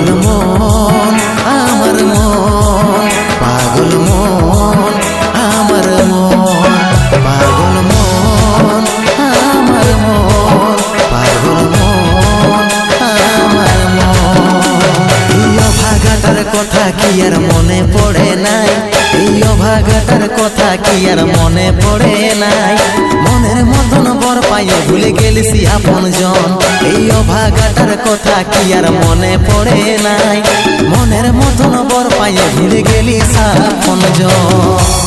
পাগল মন, আমার মন, পাগল মন, আমার মন, পাগল মন, আমার মন, পাগল মন, আমার মন। এই অভাগাটার কথা কি আর মনে পড়ে নাই? এই কথা কি আর মনে পড়ে পাইয়ে ভুলে গেলিস আপন জন। এই অভাগাটার কথা কি আর মনে পড়ে নাই? মনের মতন বর পাইয়ে ভুলে গেলিস আপন জন।